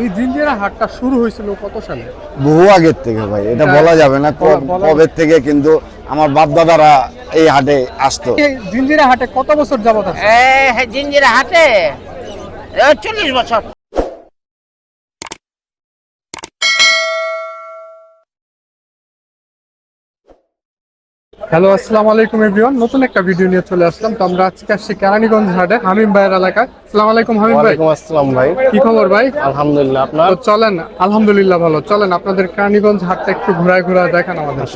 এই জিঞ্জিরা হাটটা শুরু হয়েছিল কত সালে? বহু আগের থেকে ভাই এটা বলা যাবে না কবে থেকে কিন্তু আমার বাপ দাদারা এই হাটে আসতো। এই জিঞ্জিরা হাটে কত বছর যাবত আছে? জিঞ্জিরা হাটে? চল্লিশ বছর। হ্যালো আসসালামু আলাইকুম এভরিওয়ান নতুন একটা ভিডিও নিয়ে চলে আসলাম। তো আমরা আজকে আসছি কেরানীগঞ্জ হাটে হামিম ভাইয়ের এলাকায়। আসসালামু আলাইকুম হামিম ভাই। আসসালাম ভাই। কি খবর ভাই? আলহামদুলিল্লাহ আপনার? তো চলেন আলহামদুলিল্লাহ ভালো। চলেন আপনাদের কেরানীগঞ্জ হাটটা একটু ঘুরায় ঘুরায় দেখান আমাদের।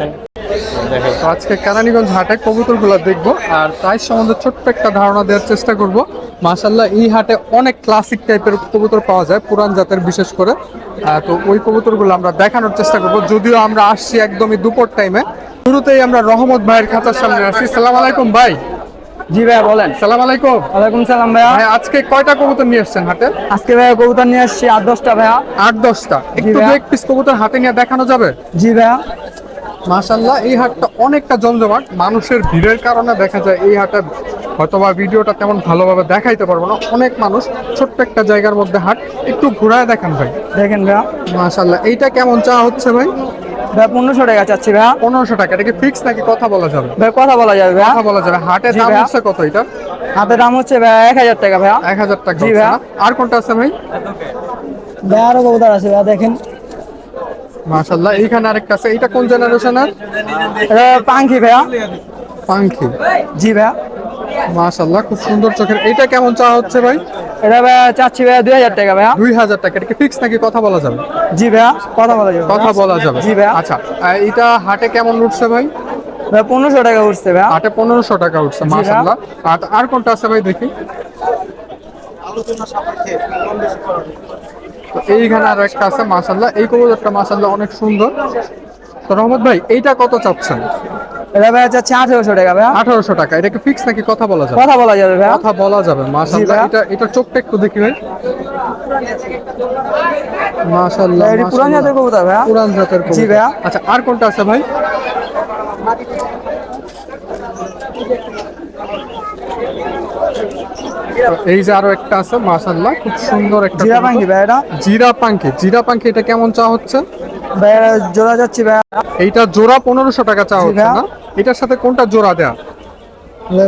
তো আজকে কেরানীগঞ্জ হাটে কবুতরগুলো দেখব আর প্রাইস সম্বন্ধে ছোট্ট একটা ধারণা দেওয়ার চেষ্টা করব। মাশাল্লাহ এই হাটে অনেক ক্লাসিক টাইপের কবুতর পাওয়া যায় পুরান জাতের বিশেষ করে। তো ওই কবুতরগুলো আমরা দেখানোর চেষ্টা করব। যদিও আমরা আসছি একদমই দুপুর টাইমে শুরুতেই আমরা রহমত ভাইয়ের খাতার সামনে আসছি সালাম আলাইকুম ভাই। জি ভাইয়া বলেন। সালাম আলাইকুম। ওয়ালাইকুম সালাম ভাইয়া। ভাই আজকে কয়টা কবুতর নিয়ে এসছেন হাতে আজকে ভাইয়া কবুতর নিয়ে আসছি আট দশটা ভাইয়া। আট দশটা। একটু। এক পিস কবুতর হাতে নিয়ে দেখানো যাবে? জি ভাইয়া। মাশাল্লাহ এই হাটটা অনেকটা জমজমাট। মানুষের ভিড়ের কারণে দেখা যায় এই হাটে হয়তোবা ভিডিওটা তেমন ভালোভাবে দেখাইতে পারব না। অনেক মানুষ ছোট্ট একটা জায়গার মধ্যে হাট। একটু ঘুরায় দেখান ভাই। দেখেন ভাইয়া। মাশাল্লাহ এইটা কেমন চা হচ্ছে ভাই? ভাইয়া পনেরোশো টাকা চাচ্ছি ভাইয়া পনেরোশো টাকা এটা কি ফিক্স নাকি কথা বলা যাবে? ভাই কথা বলা যাবে ভাইয়া কথা বলা যাবে। হাটের দাম হচ্ছে কত এটা? হাতের দাম হচ্ছে ভাইয়া এক হাজার টাকা ভাইয়া এক হাজার টাকা জি ভাইয়া। আর কোনটা আছে ভাই? ভাইয়া আরও কবুতর আছে ভাইয়া দেখেন। মাশাল্লাহ এইখানে আরেকটা আছে। এইটা কোন জেনারেশনের এটা পাঙ্খি ভাইয়া। পাঙ্খি। জি ভাইয়া। মাশাল্লাহ খুব সুন্দর চোখের। এইটা কেমন চা হচ্ছে ভাই? এটা ভাইয়া চাচ্ছি দুই হাজার টাকা ভাইয়া। দুই হাজার টাকা। এটা কি ফিক্স নাকি কথা বলা যাবে? জি ভাইয়া কথা বলা যাবে। কথা বলা যাবে। জি ভাই আচ্ছা এটা হাটে কেমন উঠছে ভাই? ভাইয়া পনেরোশো টাকা উঠছে ভাইয়া। হাটে পনেরোশো টাকা উঠছে ভাইয়া। মাশাল্লাহ আর আর কোনটা আছে ভাই দেখি? তো এইখানে আর একটা আছে মাশাল্লাহ এই কবুতরটা মাশাল্লাহ অনেক সুন্দর। তো রহমত ভাই এইটা কত চাচ্ছেন? এটা ভাইয়া চাচ্ছি আঠেরোশো টাকা ভাইয়া আঠারোশো টাকা। এটা কি ফিক্স নাকি কথা বলা যাবে? কথা বলা যাবে ভাইয়া কথা বলা যাবে মাশাল্লাহ এটা এটা চোখটা একটু দেখি ভাই। মাশাল্লাহ ভাইয়া, এটি পুরান জাতের কবুতর ভাইয়া পুরান জাতের জি কবুতর। ভাইয়া। আচ্ছা আর কোনটা আছে ভাই? এই যে আরও একটা আছে মাশাল্লাহ খুব সুন্দর একটা জিরা। পাঙ্খি ভাইয়া এটা। জিরা পাঙ্খি জিরা পাঙ্খি এটা কেমন চা হচ্ছে? ভাইয়া জোড়া যাচ্ছি ভাইয়া। এইটা জোড়া পনেরোশো টাকা চা জি হচ্ছে না? এটার সাথে কোনটা জোড়া দেয়া?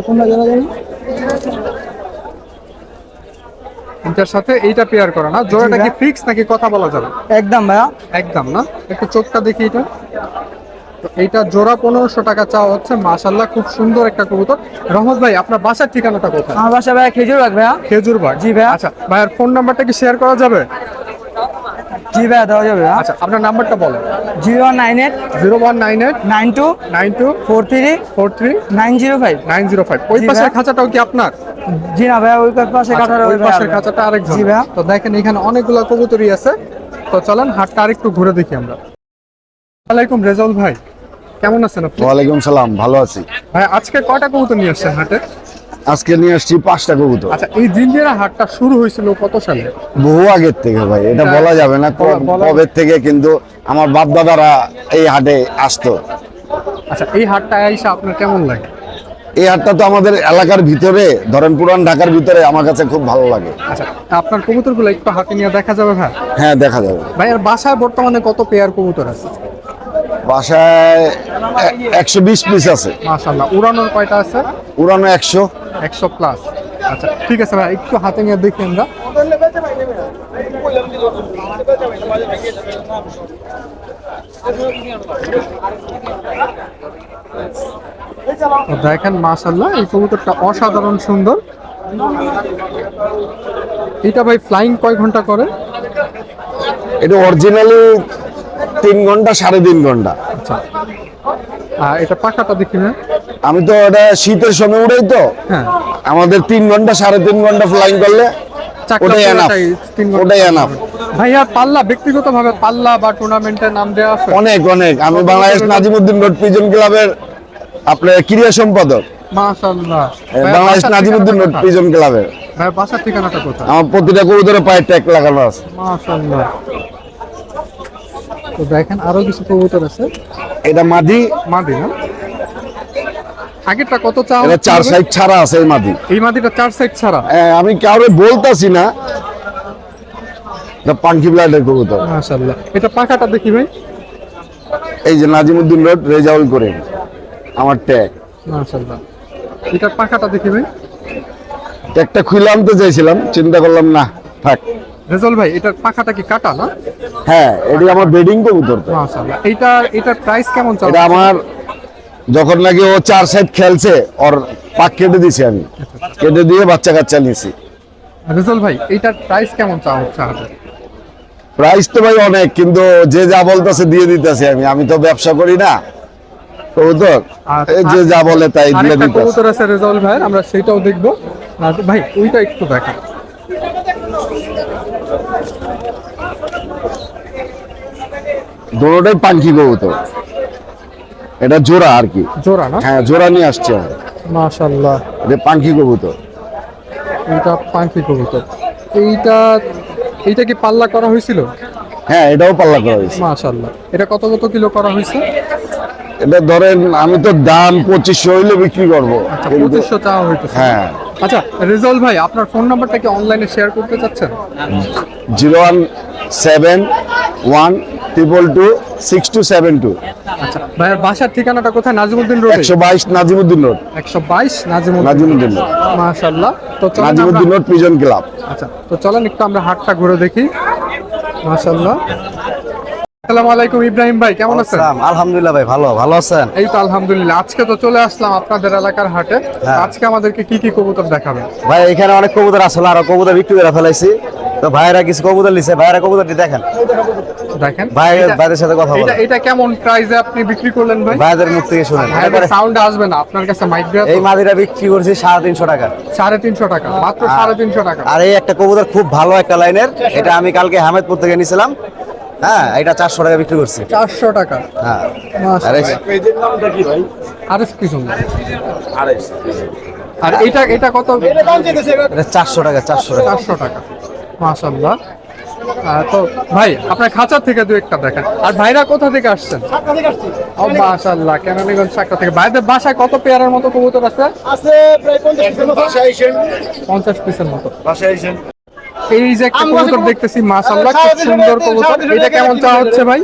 কোনটা জোড়া যাবে এটার সাথে এইটা পেয়ার করা না? জোড়াটা কি ফিক্স নাকি কথা বলা যাবে? একদম ভাইয়া। একদম না? একটু চোখটা দেখি এটা। তো এইটা জোড়া পনেরোশো টাকা চা হচ্ছে। মাশাল্লাহ খুব সুন্দর একটা কবুতর। রহমত ভাই আপনার বাসার ঠিকানাটা কোথায়? আমার বাসা ভাইয়া খেজুরবাগ ভাইয়া। খেজুর বাগ জি ভাইয়া। আচ্ছা ভাইয়ার ফোন নাম্বারটা কি শেয়ার করা যাবে? জি ভাইয়া দেওয়া যাবে আচ্ছা আপনার নাম্বারটা বলেন। Zero nine eight zero one nine eight nine two nine two four three four three nine zero five. Nine zero five. ওই পাশের খাঁচাটাও কি আপনার? জি না ভাইয়া ওই পাশে ওই পাশের খাঁচাটা আরেকজন। জি ভাইয়া। তো দেখেন এখানে অনেকগুলো কবুতরই আছে। তো চলেন হাটটা আরেকটু ঘুরে দেখি আমরা। ওয়ালাইকুম রেজাউল ভাই। কেমন আছেন আপনি? ওয়ালাইকুম সালাম ভালো আছি। ভাই আজকে কয়টা কবুতর নিয়ে আসছেন হাটে? আজকে নিয়ে আসছি পাঁচটা কবুতর। আচ্ছা এই জিঞ্জিরা হাটটা শুরু হয়েছিল কত সালে? বহু আগের থেকে ভাই এটা এটা বলা যাবে না কবে থেকে কিন্তু আমার বাপ দাদারা এই হাটে আসতো। আচ্ছা এই হাটটা আইসা আপনার কেমন লাগে? এই হাটটা তো আমাদের এলাকার ভিতরে ধরেন পুরান ঢাকার ভিতরে আমার কাছে খুব ভালো লাগে। আচ্ছা আপনার কবুতরগুলো একটু হাতে নিয়ে দেখা যাবে ভাই? হ্যাঁ দেখা যাবে। ভাই আর বাসায় বর্তমানে কত পেয়ার কবুতর আছে? বাসায় একশো বিশ পিস আছে। মাশাল্লাহ উড়ানোর কয়টা আছে? উড়ানো একশো। একশো প্লাস আচ্ছা ঠিক আছে ভাই একটু হাতে নিয়ে দেখি আমরা। দেখেন মাশাল্লাহ এই কবুতরটা অসাধারণ সুন্দর। এটা ভাই ফ্লাইং কয় ঘণ্টা করে? এটা অরিজিনালি তিন ঘণ্টা সাড়ে তিন ঘণ্টা। আচ্ছা। আর এটা পাখাটা দেখি না? আমি তো এটা শীতের সময় উড়াই তো। হ্যাঁ। আমাদের তিন ঘণ্টা সাড়ে তিন ঘণ্টা ফ্লাইং করলে ওটাই এনাফ ওটাই এনাফ পাল্লা ব্যক্তিগতভাবে পাল্লা বা টুর্নামেন্টের নাম দেওয়া আছে? অনেক অনেক। আমি বাংলাদেশ নাজিমুদ্দিন রোড পিজন ক্লাবের আপনার ক্রীড়া সম্পাদক। মাশাআল্লাহ। বাংলাদেশ নাজিমুদ্দিন রোড পিজন ক্লাবের ভাই বাসার ঠিকানাটা কোথায়? আমার প্রতিটা কবুতরে পায়ে ট্যাগ লাগানো আছে। মাশাআল্লাহ। তো দেখেন আরও কিছু কবুতর আছে। এটা মাদি। মাদি না? আগেরটা কত এটা চার সাইড ছাড়া আছে এই মাদি। এই মাদিটা চার সাইড ছাড়া? আমি কাউরে বলতাছি না। এটা পাঙ্কি ব্লাডের কবুতর। মাশাল্লাহ এটা পাখাটা দেখি ভাই। এই যে নাজিমুদ্দিন রোড রেজাউল করিম। আমার ট্যাগ মাশাল্লাহ এটার পাখাটা দেখি ভাই। ট্যাগটা খুলে আনতে চাইছিলাম চিন্তা করলাম না থাক। রেজল ভাই এটার পাখাটা কি কাটা না? হ্যাঁ এটি আমার বেডিং কবুতর তো। মাশাল্লাহ এইটার এটার প্রাইস কেমন চলে এটা আমার যখন নাকি ও চার সাইড খেলছে ওর পাক কেটে দিছি আমি। কেটে দিয়ে বাচ্চা কাচ্চা নিছি। রেজল ভাই এইটার প্রাইস কেমন চাওয়া হচ্ছে প্রাইস তো ভাই অনেক কিন্তু যে যা বলতেছে দিয়ে দিতেছি আমি। আমি তো ব্যবসা করি না। কবুতর যে যা বলে তাই দিয়ে দিতেছি। কবুতর আছে রেজল ভাই আমরা সেটাও দেখব। ভাই ওইটা একটু দেখা দুটোটাই পাঙ্কি কবুতর। এটা জোড়া আর কি। জোড়া না? হ্যাঁ জোড়া নিয়ে আসছে আমার। মাশাল্লাহ এটা পাঙ্কি কবুতর। এইটা পাখি কবুতর। এইটা এইটা কি পাল্লা করা হয়েছিল? হ্যাঁ এটাও পাল্লা করা হয়েছে। মাশাল্লাহ এটা কত কত কিলো করা হয়েছে? এটা ধরেন আমি তো দাম পঁচিশশো হইলে বিক্রি করব। আচ্ছা পঁচিশশো চাওয়া হইতেছে। হ্যাঁ। আচ্ছা রেজল ভাই আপনার ফোন নাম্বারটা কি অনলাইনে শেয়ার করতে চাচ্ছেন? Zero one seven one triple two six two seven two আচ্ছা ভাইয়ের বাসার ঠিকানাটা কোথায়? নাজিমুদ্দিন রোড? একশো বাইশ নাজিমুদ্দিন রোড। একশো বাইশ নাজিমুদ্দিন নাজিমুদ্দিন রোড। মাশাল্লাহ তো নাজিমুদ্দিন রোড পিজন ক্লাব। আচ্ছা তো চলেন একটু আমরা হাটটা ঘুরে দেখি। মাশাল্লাহ আসসালামু আলাইকুম ইব্রাহিম ভাই কেমন আছেন? আলহামদুলিল্লাহ ভাই ভালো। ভালো আছেন? এই তো আলহামদুলিল্লাহ। আজকে তো চলে আসলাম আপনাদের এলাকার হাটে। আজকে আমাদেরকে কি কি কবুতর দেখাবেন? ভাই এখানে অনেক কবুতর আসলে আরও কবুতর বিক্রি করে ফেলাইছি। তো ভাইরা কিছু কবুতর লিছে ভাইরা কবুতরটি দেখেন। দেখেন। ভাই ভাইদের সাথে কথা এটা বলেন। এটা কেমন প্রাইসে আপনি বিক্রি করলেন ভাই? ভাইদের মুখ থেকে শুনেন। এবারে সাউন্ড আসবে না আপনার কাছে মাইক এই মাদিরা বিক্রি করছি সাড়ে তিনশো টাকা। সাড়ে তিনশো টাকা মাত্র সাড়ে তিনশো টাকা। আর এই একটা কবুতর খুব ভালো একটা লাইনের। এটা আমি কালকে হামেদপুর থেকে নিয়েছিলাম হ্যাঁ এটা চারশো টাকা বিক্রি করছি। চারশো টাকা। হ্যাঁ। মাশাআল্লাহ। আর এস কি সুন্দর আর এটা এটা কত? এটা চারশো টাকা চারশো টাকা। চারশো টাকা। মাশাল্লাহ তো ভাই আপনার খাঁচার থেকে দু একটা দেখেন। আর ভাইরা কোথা থেকে আসছেন? ও মাশাল্লাহ কেরানীগঞ্জ সাকটা থেকে। ভাইদের বাসায় কত পেয়ারের মতো কবুতর আছে? পঞ্চাশ পিসের মতো। এই যে একটা কবুতর দেখতেছি মাশাল্লাহ খুব সুন্দর কবুতর। এটা কেমন চাওয়া হচ্ছে ভাই?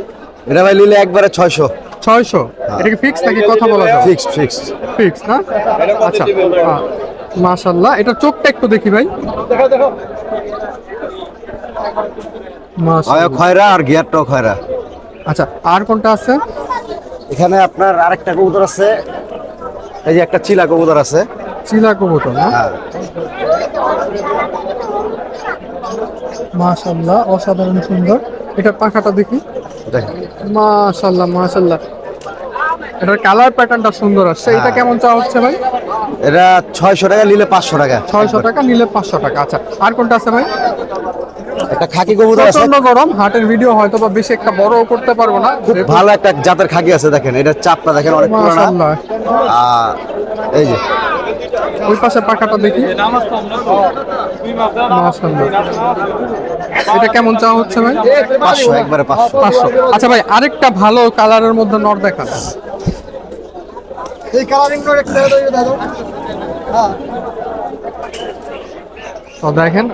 এটা ভাই নিলে একবারে ছয়শো। ছয়শো? এটা কি ফিক্স নাকি কথা বলা যাবে? ফিক্সড ফিক্সড ফিক্স না? আচ্ছা মাশাল্লাহ এটা চোখটা একটু দেখি ভাই। মাশাআল্লাহ। খয়রা আর গিয়ারটাও খয়রা। আচ্ছা আর কোনটা আছে? এখানে আপনার আরেকটা কবুতর আছে। এই যে একটা চিলা কবুতর আছে। চিলা কবুতর না? হ্যাঁ। মাশাল্লাহ অসাধারণ সুন্দর। এটা পাখাটা দেখি। দেখেন। মাশাল্লাহ মাশাল্লাহ এটার কালার প্যাটার্নটা সুন্দর আসছে। এটা কেমন চাওয়া হচ্ছে ভাই? এটা ছয়শো টাকা নিলে পাঁচশো টাকা। ছয়শো টাকা নিলে পাঁচশো টাকা। আচ্ছা আর কোনটা আছে ভাই? একটা খাকি কবুতর আছে। প্রচণ্ড গরম হাটের ভিডিও হয়তো বা বেশি একটা বড় করতে পারব না খুব ভালো একটা জাতের খাকি আছে দেখেন এটা চাপটা দেখেন অনেক পুরোনো। এই যে ওই পাশে পাখাটা দেখি। এটা কেমন চাওয়া হচ্ছে ভাই? পাঁচশো একবারে পাঁচশো। পাঁচশো। আচ্ছা ভাই আরেকটা ভালো কালারের মধ্যে নর দেখান। তো দেখেন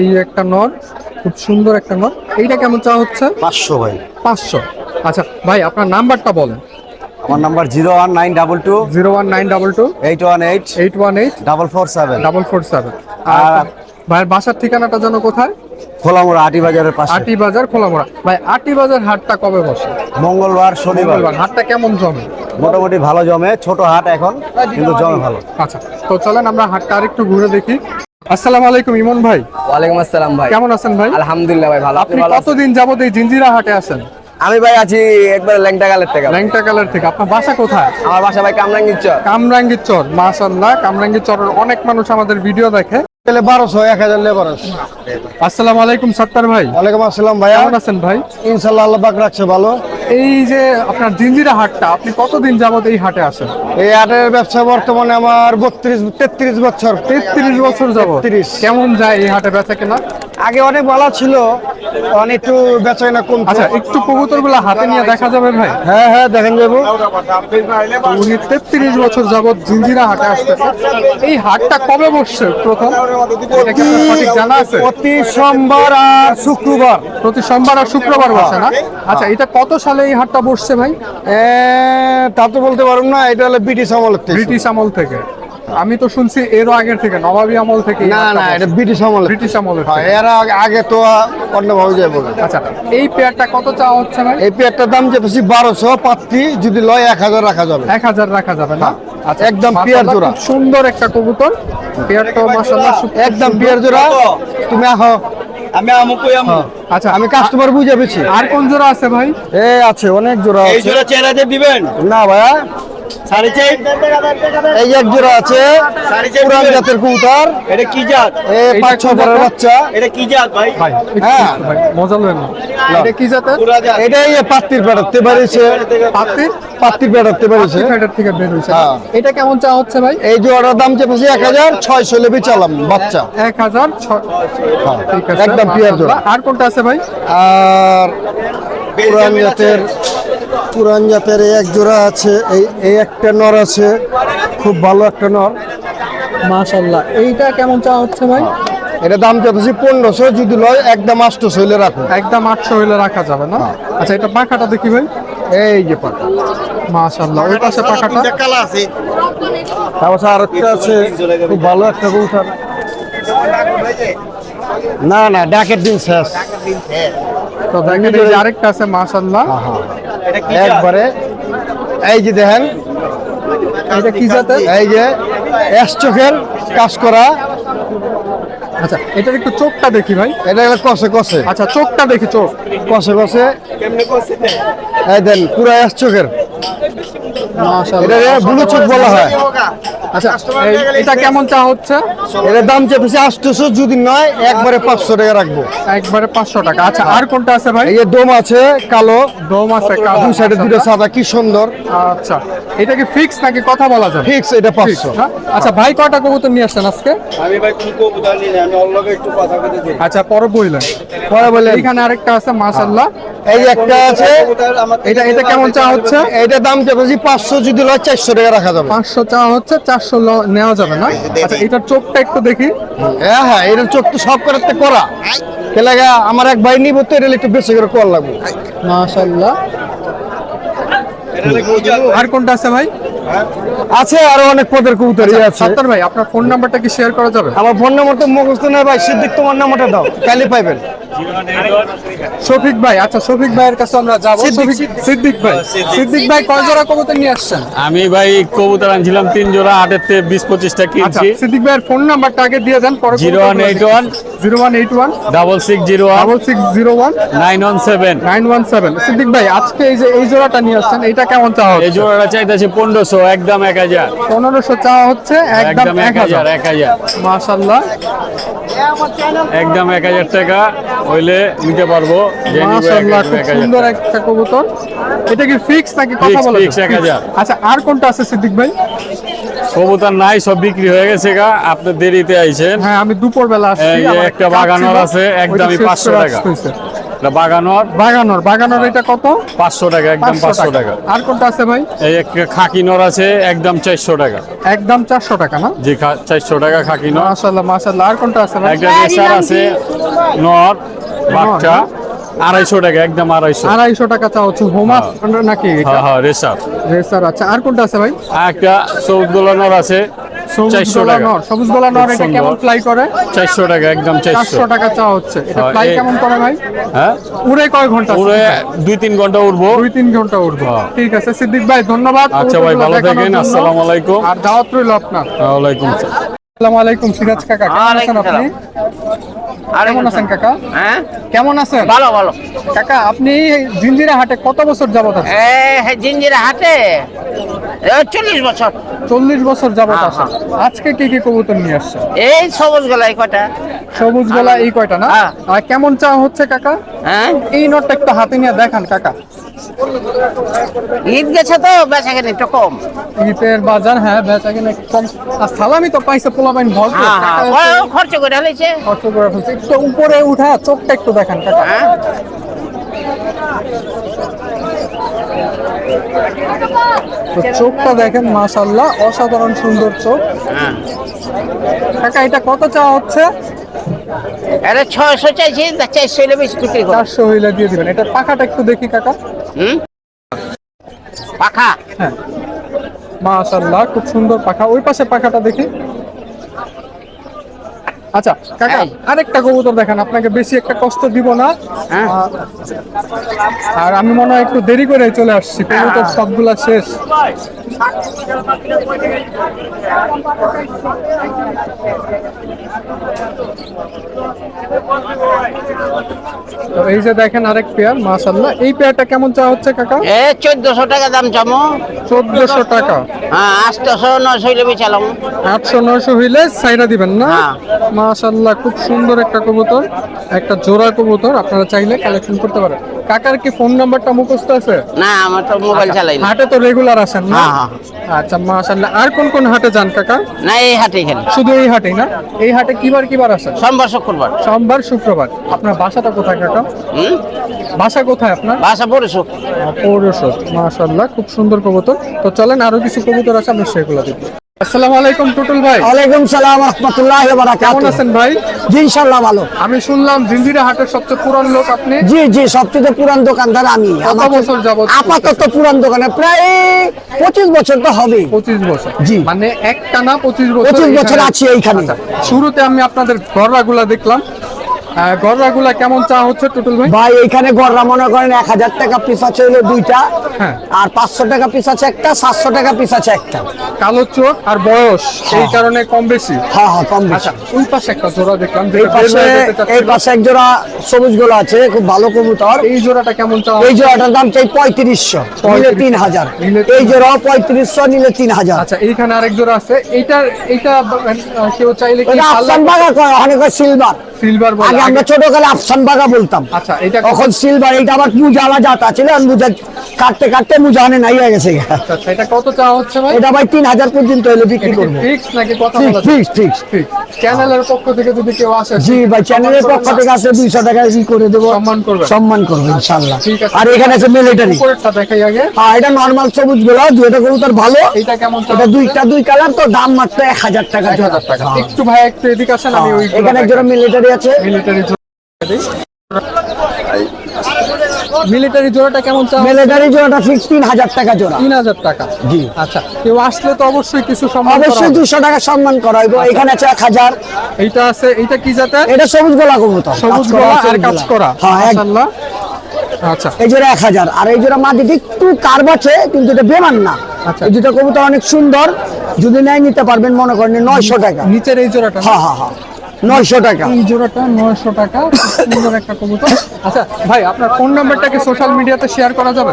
এই একটা নর খুব সুন্দর একটা নর এইটা কেমন চাওয়া হচ্ছে? পাঁচশো ভাই। পাঁচশো। আচ্ছা ভাই আপনার নাম্বারটা বলেন। আমার number zero one nine double two zero one nine double two eight one eight eight one eight double four seven. Double four seven. আর আর- ভাইয়ের বাসার ঠিকানাটা যেন কোথায়? খোলামোড়া আটি বাজারের পাশে। আটি বাজার খোলামোড়া। ভাই আটি বাজার হাটটা কবে বসে? মঙ্গলবার শনিবার। হাটটা কেমন জমে? মোটামুটি ভালো জমে ছোট হাট এখন কিন্তু জমে ভালো। আচ্ছা তো চলেন আমরা হাটটা আরেকটু ঘুরে দেখি। আসসালামু আলাইকুম ইমন ভাই। ওয়ালাইকুম আসসালাম ভাই। কেমন আছেন ভাই? আলহামদুলিল্লাহ ভাই ভালো। আপনি কতদিন যাবত এই জিঞ্জিরা হাটে আসেন আমি ভাই আছি একবার ল্যাংটা গালের থেকে। ল্যাংটা কালার থেকে। আপনার বাসা কোথায়? আমার বাসা ভাই কামরাঙ্গির চর কামরাঙ্গীর চর। মাশাল্লাহ কামরাঙ্গীর চরের অনেক মানুষ আমাদের ভিডিও দেখে। তাহলে বারোশো এক হাজার লেবারস আসসালামু আলাইকুম সত্তার ভাই। ওয়ালাইকুম আসসালাম ভাইয়া। কেমন আছেন ভাই? ইনশাল্লাহ আল্লাহ পাক রাখছে ভালো। এই যে আপনার জিঞ্জিরা হাটটা আপনি কতদিন যাবত এই হাটে আসেন এই হাটের ব্যবসা বর্তমানে আমার বত্রিশ তেত্রিশ বছর। তেত্রিশ বছর যাবত 33 কেমন যায় এই হাটে বেচা কেনা? আগে অনেক বলা ছিল অনেক একটু বেচাকেনা কম আচ্ছা একটু কবুতরগুলা হাতে নিয়ে দেখা যাবে ভাই? হ্যাঁ হ্যাঁ দেখেন যাব। উনি তেত্রিশ বছর যাবত জিঞ্জিরা হাটে আসতেছে। এই হাটটা কবে বসছে প্রথম? সঠিক জানা আছে? প্রতি সোমবার আর শুক্রবার। প্রতি সোমবার আর শুক্রবার বসে না? আচ্ছা এটা কত সালে এই হাটটা বসছে ভাই? তা তো বলতে পারুন না এটা হলো ব্রিটিশ আমলের থেকে। ব্রিটিশ আমল থেকে। আমি তো শুনছি এরও আগের থেকে নবাবী আমল থেকে না না এটা ব্রিটিশ আমলের ব্রিটিশ আমলের হ্যাঁ, এর আগে- আগে তো অন্যভাবে যায় বলে। আচ্ছা এই পেয়ারটা কত চাওয়া হচ্ছে ভাই? এই পেয়ারটার দাম যেতেছি বারোশো পাত্রি যদি লয় এক হাজার রাখা যাবে। এক হাজার রাখা যাবে না? আচ্ছা একদম পেয়ার জোড়া। সুন্দর একটা কবুতর। পেয়ারটা মাসাল্লাহ একদম পেয়ার জোড়া। তুমি আহো। আমি আমুকই আমু? আচ্ছা আমি কাস্টমার বুঝে পেয়েছি আর কোন জোড়া আছে ভাই? এ আছে অনেক জোড়া এই আছে। জোড়া চেহারাতে দিবেন? না ভাইয়া এই এক জোড়া আছে সাড়ে চাই পুরান জাতের কবুতর। এটা কি জাত? এ পাঁচ ছ কোন বাচ্চা। এটা কি জাত ভাই? ভাই হ্যাঁ। মজা লবেন না এটা কি জাতের? পুরা জাত। পাত্তির পেটাতে পারিছে পাতির পাত্তির পেটাতে পারিছে ফেডার থেকে বের হয়েছে হ্যাঁ। এটা কেমন চা হচ্ছে ভাই? এই জোড়ার দাম চেপেছে এক হাজার ছয়শো লেবি চালাম বাচ্চা। এক হাজার ছ- ঠিক আছে। একদম পিয়ার জোড়া। আর কোনটা আছে ভাই? আর পুরান জাতের পুরান জাতের এই এক জোড়া আছে এই এই একটা নর আছে খুব ভালো একটা নর। মাশাল্লাহ এইটা কেমন চা হচ্ছে ভাই? এটা দাম চাচ্ছি পনেরোশো যদি লয় একদম আটশোশো হইলে রাখো। একদম আটশো হইলে রাখা যাবে না? আচ্ছা এটা পাখাটা দেখি ভাই। এই যে পাকা মাশাল্লাহ ওই পাশে পাখাটা? তারপর আর একটা আছে খুব ভালো একটা কবুতর। না না ডাকের দিন শেষ। তো দেখেন আরেকটা আছে মাশাল্লাহ একবারে এই যে দেখেন এটা কি জাতের? এই যে এস চোখের কাজ করা। আচ্ছা এটার একটু চোখটা দেখি ভাই। এটা হলো কষে কষে। আচ্ছা চোখটা দেখি চোখ। কষে কষে। এই দেন পুরো এস চোখের। এটা ব্লু চোখ বলা হয়। আচ্ছা এটা কেমন চা হচ্ছে? এটার দাম চেপেছে আটশোশো যদি নয় একবারে পাঁচশো টাকা রাখব। একবারে পাঁচশো টাকা। আচ্ছা আর কোনটা আছে ভাই? এই যে আছে কালো। দম আছে কালো। দুই সাইডে দুটো সাদা কি সুন্দর। আচ্ছা এটা কি ফিক্স নাকি কথা বলা যাবে? ফিক্স এটা পাঁচশো। আচ্ছা ভাই কয়টা কবুতর নিয়ে আসছেন আজকে? আমি ভাই কোন কবুতর নিয়ে আমি ওর একটু কথা বলতে দিই আচ্ছা পরে বইলেন পরে বলে এইখানে আরেকটা আছে মাশাল্লাহ এই একটা আছে। এটা এটা কেমন চা হচ্ছে? এইটা দাম চেপেছি পাঁচশো যদি লয় চারশো টাকা রাখা যাবে। পাঁচশো চা হচ্ছে চারশো নেওয়া যাবে না? আচ্ছা এটার চোখটা একটু দেখি। হ্যাঁ হ্যাঁ এটার চোখ তো সব করাতে করা। কেলাগা আমার এক ভাই নিব তো এটা একটু বেশি করে কর লাগবে। মাশাল্লাহ আর কোনটা আছে ভাই? আছে আরও অনেক পদের কবুতরই আছে। সত্তর ভাই আপনার ফোন নাম্বারটা কি শেয়ার করা যাবে? আমার ফোন নাম্বার তো মুখস্থ নয় ভাই সিদ্দিক তোমার নাম্বারটা দাও। কালি পাইবেন। শফিক ভাই আচ্ছা শফিক ভাইয়ের কাছে আমরা যাব। শফিক- সিদ্দিক। ভাই। সিদ্দিক। ভাই কয় জোড়া কবুতর নিয়ে আসছেন? আমি ভাই কবুতর আনছিলাম তিন জোড়া হাটের থেকে বিশ পঁচিশটা আচ্ছা কিনছি সিদ্দিক ভাইয়ের ফোন নাম্বারটা আগে দিয়ে দেন পরে zero one eight one. Zero one eight one. Double six zero one. Double six zero one. Nine one seven. Nine one seven. Siddique ভাই আজকে এই যে এই জোড়াটা নিয়ে আসছেন এটা কেমন চাওয়া এই জোড়াটা চাইতেছে পনেরোশো একদম এক হাজার। পনেরোশো চাওয়া হচ্ছে একদম একদম এক হাজার। এক হাজার। মাশাল্লাহ একদম এক হাজার টাকা। হইলে নিতে পারব। খুব সুন্দর একটা কবুতর। এটা কি ফিক্স নাকি কথা বলা fix, যাবে? আচ্ছা আর কোনটা আছে সিদ্দিক ভাই? কবুতর নাই সব বিক্রি হয়ে গেছে গা। আপনি দেরিতে আইছেন। হ্যাঁ আমি দুপুর বেলা আসছি একটা বাগানোর আছে, একদমই 500 টাকা। বাগানোর। বাগানোর বাগানোর এটা কত? পাঁচশো টাকা একদম পাঁচশো টাকা। আর কোনটা আছে ভাই? এই একটা খাকি নর আছে একদম চারশো টাকা। একদম চারশো টাকা না? জি চারশো টাকা খাকি নর। মাশাল্লাহ মাশাল্লাহ আর কোনটা আছে ভাই? একটা রেসার আছে। নর বাচ্চা আড়াইশো টাকা একদম আড়াইশো। আড়াইশো টাকা চা হচ্ছে হোমা নাকি হ্যাঁ হ্যাঁ রেসার। রেসার আচ্ছা আর কোনটা আছে ভাই? একটা সৌদ গোলানোর আছে চারশো টাকা। নর সবুজ গোলা নর এটা কেমন ফ্লাই করে? চারশো টাকা একদম চারশো। টাকা চা হচ্ছে। এটা হ্যাঁ, ফ্লাই কেমন করে ভাই? হ্যাঁ? উড়ে কয় ঘণ্টা পুরো দুই তিন ঘণ্টা উঠবো দুই তিন ঘণ্টা উঠবো হ্যাঁ। ঠিক আছে সিদ্দিক ভাই ধন্যবাদ। আচ্ছা ভাই, ভালো থাকেন। আসসালামু আলাইকুম। আর দাওয়াত রইল আপনার। ওয়ালাইকুম আসসালাম। আলাইকুম সিরাজ কাকা কেমন আছেন ওয়ালাইকুম কেমন আছেন কাকা? হ্যাঁ? কেমন আছেন? ভালো ভালো। কাকা আপনি জিঞ্জিরা হাটে কত বছর যাবত আছেন? এ জিঞ্জিরা হাটে? চল্লিশ বছর। চল্লিশ বছর যাবত হ্যাঁ, আজকে কি কি কবুতর নিয়ে আসছেন? এই সবুজ কয়টা? সবুজ গলা এই কয়টা না? হ্যাঁ। কেমন চা হচ্ছে কাকা? হ্যাঁ? এই নটটা একটু হাতে নিয়ে দেখান কাকা। ঈদ গেছে তো বেচা কেন একটু কম। ঈদের বাজার হ্যাঁ বেচা কিনা কম। আর সালামি তো পাইছে ভরপুর। কাকা বড় খরচ করে হলেছে খরচ করে ফেলছে। একটু উপরে উঠা চোখটা একটু দেখান হ্যাঁ। তো চোখটা দেখেন মাশাল্লাহ অসাধারণ সুন্দর চোখ। হ্যাঁ। কাকা এটা কত চা হচ্ছে? আরে ছয়শো চাইছি চারশো বিক্রি করো চারশো হইলে দিয়ে দিবেন। এটা পাখাটা একটু দেখি কাকা। পাখা? হ্যাঁ। মাশাল্লাহ খুব সুন্দর পাখা। ওই পাশে পাখাটা দেখি। আচ্ছা কাকা আরেকটা কবুতর দেখেন আপনাকে বেশি একটা কষ্ট দিব না। হ্যাঁ। আর আমি মনে হয় একটু দেরি করে চলে আসছি কবুতর সবগুলা শেষ। তো এই যে দেখেন আরেক পেয়ার মাশাল্লাহ এই পেয়ারটা কেমন চা হচ্ছে কাকা? এ চোদ্দশো টাকা দাম চামো। চোদ্দশো টাকা। হ্যাঁ আটশো নশো হলে বেচালাম আটশো নয়শো হইলে সাইরা দিবেন না? হ্যাঁ। মাশাল্লাহ খুব সুন্দর একটা কবুতর একটা জোড়া কবুতর আপনারা চাইলে কালেকশন করতে পারেন। কাকার কি ফোন নাম্বারটা মুখস্থ আছে? না আমার তো মোবাইল চালাই না। হাটে তো রেগুলার আসেন না? হ্যাঁ, আচ্ছা মাশাল্লাহ আর কোন কোন হাটে যান কাকা? না এই হাটে খেলে শুধু এই হাটেই না? এই হাটে কিবার কিবার আসেন? সোমবার শুক্রবার। সোমবার শুক্রবার। আপনার বাসাটা কোথায় কাকা? হুম? বাসা কোথায় আপনার? বাসা পড়েছো পৌরসর মাশাল্লাহ খুব সুন্দর কবুতর। তো চলেন আরও কিছু কবুতর আছে আমরা সেগুলো দেখব। আসসালামু আলাইকুম টুটুল ভাই। ওয়ালাইকুম সালাম রহমতুল্লাহ কেমন আছেন ভাই? জি ইনশাল্লাহ ভালো। আমি শুনলাম হাটের সবচেয়ে পুরান লোক আপনি। জি জি সবচেয়ে পুরান দোকানদার আমি। কত আমাকে- বছর যাবত আপাতত পুরান দোকানে প্রায় পঁচিশ বছর তো হবে বছর। জি। মানে বছর 25 বছর আছি এইখানে। আচ্ছা, শুরুতে আমি আপনাদের গররাগুলা দেখলাম। গররাগুলা কেমন চা হচ্ছে টুটুল ভাই? ভাই এইখানে গড়রা মনে করেন এক হাজার টাকা পিস আছে হলো দুইটা। হ্যাঁ। আর পাঁচশো টাকা পিস আছে একটা সাতশো টাকা পিস আছে একটা। কালো চোখ আর বয়স এই কারণে কম বেশি? হ্যাঁ হ্যাঁ কম আচ্ছা বেশি ওই পাশে একটা জোড়া দেখলাম এই পাশে এই পাশে এক জোড়া সবুজ গোলা আছে খুব ভালো কবুতর। এই জোড়াটা কেমন চা? এই জোড়াটার দাম চাই পঁয়ত্রিশশো নিলে তিন হাজার এই জোড়াও পঁয়ত্রিশশো নিলে তিন হাজার আচ্ছা এইখানে আরেক জোড়া আছে। এইটার এইটা কেউ চাইলে কি বাগা কয় অনেক সিলভার সিলভার বলে। আগে আমরা ছোট আফসান বাগা বলতাম। আচ্ছা এটা তখন সিলভার এটা আবার মুজা আলাদা ছিল আর মুজা কাটতে কাটতে মুজা নাই হয়ে গেছে আচ্ছা আচ্ছা, এটা কত চা হচ্ছে ভাই? এটা ভাই তিন হাজার পর্যন্ত হলে বিক্রি করব। ফিক্স নাকি কথা বলা ঠিক ঠিক ঠিক চ্যানেলের পক্ষ থেকে যদি কেউ আসে জি ভাই চ্যানেলের পক্ষ থেকে আসলে দুইশো টাকা কি করে দেবো। সম্মান করব। আর এখানে আছে মিলিটারি উপরেরটা দেখাই আগে। হ্যাঁ এটা নর্মাল সবুজগুলো কবুতর ভালো। কেমন এটা দুইটা দুই কালার তো দাম মাত্র এক হাজার টাকা হ্যাঁ। একটু ভাই একটু এদিকে আসেন আমি ওই এখানে মিলিটারি আছে। মিলিটারি মিলিটারি জোড়াটা কেমন চা মিলিটারি জোড়াটা ফিক্স তিন হাজার টাকা জোড়া। তিন হাজার টাকা? জি। আচ্ছা কেউ আসলে তো অবশ্যই কিছু সম্মান অবশ্যই। দুশো টাকা সম্মান করা হইব। এখানে আছে এক হাজার। এইটা আছে এইটা কি জাতের? এটা সবুজ গোলা কবুতর। সবুজ আর কাজ করা। হ্যাঁ মাশাআল্লাহ। আচ্ছা। এই জোড়া এক হাজার। আর এই জোড়া মাটিতে একটু কার্ভ আছে কিন্তু এটা বেমান না। আচ্ছা। এই দুটো কবুতর অনেক সুন্দর। যদি নাই নিতে পারবেন মনে করেন নয়শো টাকা। নিচের এই জোড়াটা হ্যাঁ হ্যাঁ হ্যাঁ। নয়শো টাকা। এই জোড়াটা নয়শো টাকা সুন্দর একটা কবুতর। আচ্ছা ভাই আপনার ফোন নাম্বারটাকে সোশ্যাল মিডিয়াতে শেয়ার করা যাবে?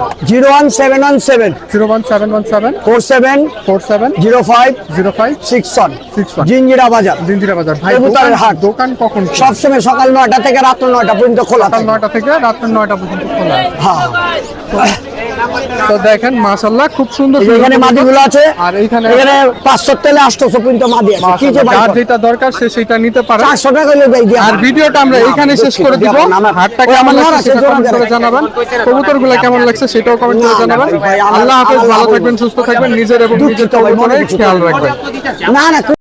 জিঞ্জিরা বাজার। জিন্দিরা বাজার। ভাই কবুতরের হাট। দোকান কখন সকাল নয়টা থেকে রাত নয়টা পর্যন্ত খোলা থাকে। নয়টা থেকে রাত নয়টা পর্যন্ত খোলা। হ্যাঁ। তো দেখেন মাশাল্লাহ খুব সুন্দর এখানে। মাদিগুলো আছে। আর এইখানে এখানে পাঁচশো তেলে আটশোশো পর্যন্ত মাদি আছে। কি যে ভাই যেটা দরকার সে সেটা নিতে পারে চারশো টাকা হলে ভাই আর ভিডিওটা আমরা এখানে শেষ করে দিব। হাটটা কেমন লাগছে সেটা কমেন্ট করে জানাবেন কবুতরগুলো কেমন লাগছে সেটাও কমেন্ট করে জানাবেন। আল্লাহ হাফেজ ভালো। থাকবেন সুস্থ থাকবেন নিজের এবং নিজের মনে খেয়াল রাখবেন। না না